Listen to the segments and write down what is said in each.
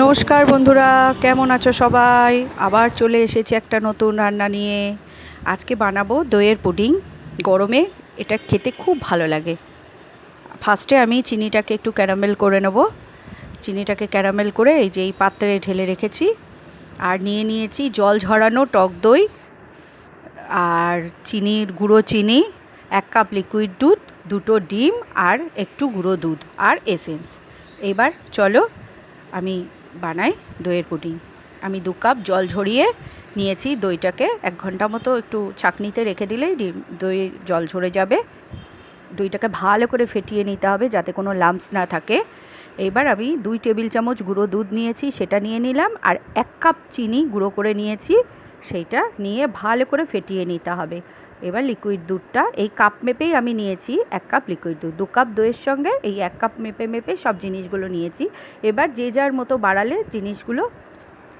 নমস্কার বন্ধুরা, কেমন আছো সবাই? আবার চলে এসেছি একটা নতুন রান্না নিয়ে। আজকে বানাবো দইয়ের পুডিং। গরমে এটা খেতে খুব ভালো লাগে। ফার্স্টে আমি চিনিটাকে একটু ক্যারামেল করে নেব। চিনিটাকে ক্যারামেল করে এই যে এই পাত্রে ঢেলে রেখেছি। আর নিয়ে নিয়েছি জল ঝরানো টক দই আর চিনির গুঁড়ো চিনি, এক কাপ লিকুইড দুধ, দুটো ডিম আর একটু গুঁড়ো দুধ আর এসেন্স এবার চলো আমি বানাই দইয়ের পুডিং। আমি দু কাপ জল ঝরিয়ে নিয়েছি দইটাকে। এক ঘণ্টা মতো একটু ছাঁকনিতে রেখে দিলেই দই জল ঝরে যাবে। দইটাকে ভালো করে ফেটিয়ে নিতে হবে যাতে কোনো লাম্পস না থাকে। এবার আমি দুই টেবিল চামচ গুঁড়ো দুধ নিয়েছি, সেটা নিয়ে নিলাম। আর এক কাপ চিনি গুঁড়ো করে নিয়েছি, সেইটা নিয়ে ভালো করে ফেটিয়ে নিতে হবে। এবার লিকুইড দুধটা এই কাপ মেপেই আমি নিয়েছি এক কাপ লিকুইড দুধ। দু কাপ দইয়ের সঙ্গে এই এক কাপ মেপে মেপে সব জিনিসগুলো নিয়েছি। এবার যে যার মতো বাড়ালে জিনিসগুলো,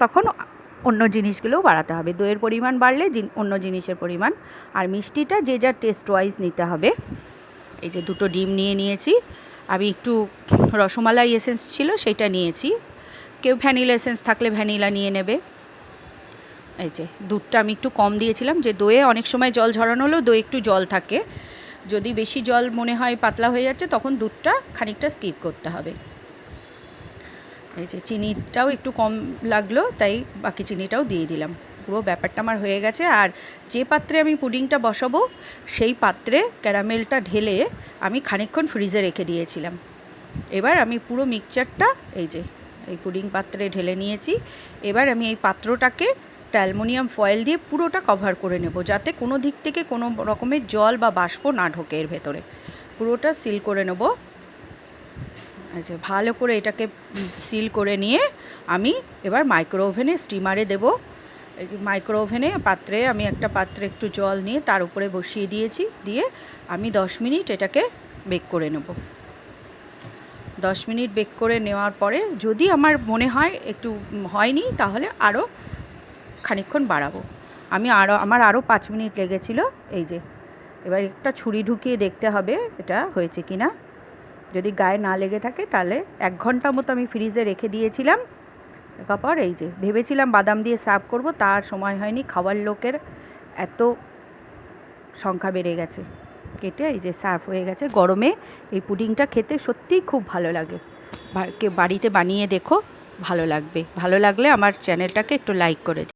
তখন অন্য জিনিসগুলোও বাড়াতে হবে। দইয়ের পরিমাণ বাড়লে অন্য জিনিসের পরিমাণ। আর মিষ্টিটা যে যার টেস্ট ওয়াইজ নিতে হবে। এই যে দুটো ডিম নিয়ে নিয়েছি। আমি একটু রসমালাই এসেন্স ছিল, সেটা নিয়েছি। কেউ ভ্যানিলা এসেন্স থাকলে ভ্যানিলা নিয়ে নেবে। এই যে দুধটা আমি একটু কম দিয়েছিলাম, যে দইয়ে অনেক সময় জল ঝরানো হলেও দই একটু জল থাকে। যদি বেশি জল মনে হয় পাতলা হয়ে যাচ্ছে, তখন দুধটা খানিকটা স্কিপ করতে হবে। এই যে চিনিটাও একটু কম লাগল, তাই বাকি চিনিটাও দিয়ে দিলাম। পুরো ব্যাপারটা আমার হয়ে গেছে। আর যে পাত্রে আমি পুডিংটা বসাবো, সেই পাত্রে ক্যারামেলটা ঢেলে আমি খানিকক্ষণ ফ্রিজে রেখে দিয়েছিলাম। এবার আমি পুরো মিক্সচারটা এই যে এই পুডিং পাত্রে ঢেলে নিয়েছি। এবার আমি এই পাত্রটাকে একটা অ্যালমোনিয়াম ফয়েল দিয়ে পুরোটা কভার করে নেব, যাতে কোনো দিক থেকে কোনো রকমের জল বা বাষ্প না ঢোকে এর ভেতরে। পুরোটা সিল করে নেব। আচ্ছা ভালো করে এটাকে সিল করে নিয়ে আমি এবার মাইক্রো ওভেনে স্টিমারে দেবো। এই যে মাইক্রো ওভেনে পাত্রে, আমি একটা পাত্রে একটু জল নিয়ে তার উপরে বসিয়ে দিয়েছি, দিয়ে আমি দশ মিনিট এটাকে বেক করে নেব। দশ মিনিট বেক করে নেওয়ার পরে যদি আমার মনে হয় একটু হয়নি, তাহলে আরও খানিক্ষণ বাড়াবো। আমি আরও আমার আরও পাঁচ মিনিট লেগেছিল, এই যে। এবার একটা ছুরি ঢুকিয়ে দেখতে হবে এটা হয়েছে কি না যদি গায়ে না লেগে থাকে তাহলে এক ঘণ্টা মতো আমি ফ্রিজে রেখে দিয়েছিলাম। তারপর এই যে, ভেবেছিলাম বাদাম দিয়ে সার্ভ করব, তার সময় হয়নি। খাওয়ার লোকের এত সংখ্যা বেড়ে গেছে। কেটে এই যে সার্ভ হয়ে গেছে। গরমে এই পুডিংটা খেতে সত্যিই খুব ভালো লাগে। বাড়িতে বানিয়ে দেখো, ভালো লাগবে। ভালো লাগলে আমার চ্যানেলটাকে একটু লাইক করে